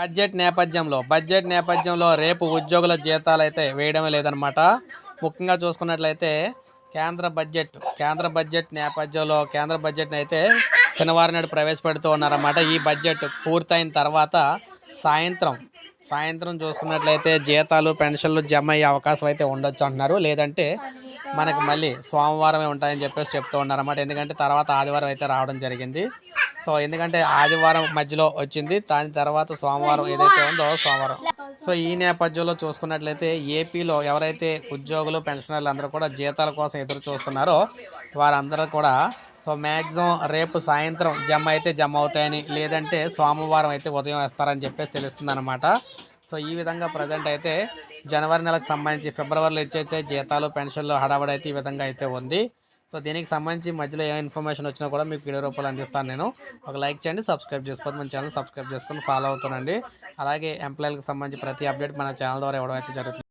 Budget నేపథ్యంలో budget నేపథ్యంలో రేపు ఉద్యోగుల జీతాలు అయితే వేయడం లేదనమాట ముఖ్యంగా చూసుకున్నట్లయితే కేంద్ర బడ్జెట్ కేంద్ర బడ్జెట్ నేపథ్యంలో కేంద్ర బడ్జెట్ని అయితే శనివారం నాడు ప్రవేశపెడుతూ ఉన్నారన్నమాట. ఈ బడ్జెట్ పూర్తయిన తర్వాత సాయంత్రం సాయంత్రం చూసుకున్నట్లయితే జీతాలు పెన్షన్లు జమ అయ్యే అవకాశం అయితే ఉండొచ్చు అంటున్నారు. లేదంటే మనకి మళ్ళీ సోమవారమే ఉంటాయని చెప్పేసి చెప్తూ ఉన్నారన్నమాట. ఎందుకంటే తర్వాత ఆదివారం అయితే రావడం జరిగింది. సో ఎందుకంటే ఆదివారం మధ్యలో వచ్చింది. దాని తర్వాత సోమవారం ఏదైతే ఉందో సోమవారం. సో ఈ నేపథ్యంలో చూసుకున్నట్లయితే ఏపీలో ఎవరైతే ఉద్యోగులు పెన్షనర్లు అందరూ కూడా జీతాల కోసం ఎదురు చూస్తున్నారో వారందరూ కూడా సో మ్యాక్సిమం రేపు సాయంత్రం జమ అయితే జమ అవుతాయని లేదంటే సోమవారం అయితే ఉదయం వేస్తారని చెప్పేసి తెలుస్తుంది అనమాట సో ఈ విధంగా ప్రజెంట్ అయితే జనవరి నెలకు సంబంధించి ఫిబ్రవరిలో ఇచ్చైతే జీతాలు పెన్షన్లు హడావడి అయితే ఈ విధంగా అయితే ఉంది. సో దీనికి సంబంధించి మధ్యలో ఏ ఇన్ఫర్మేషన్ వచ్చినా కూడా మీకు వీడియో రూపాయలు అందిస్తాను నేను. ఒక లైక్ చేయండి సబ్స్క్రైబ్ చేసుకోండి మన ఛానల్ సబ్స్క్రైబ్ చేసుకొని ఫాలో అవుతానండి అలాగే ఎంప్లాయీలకు సంబంధించి ప్రతి అప్డేట్ మన ఛానల్ ద్వారా ఇవ్వడం అయితే జరుగుతుంది.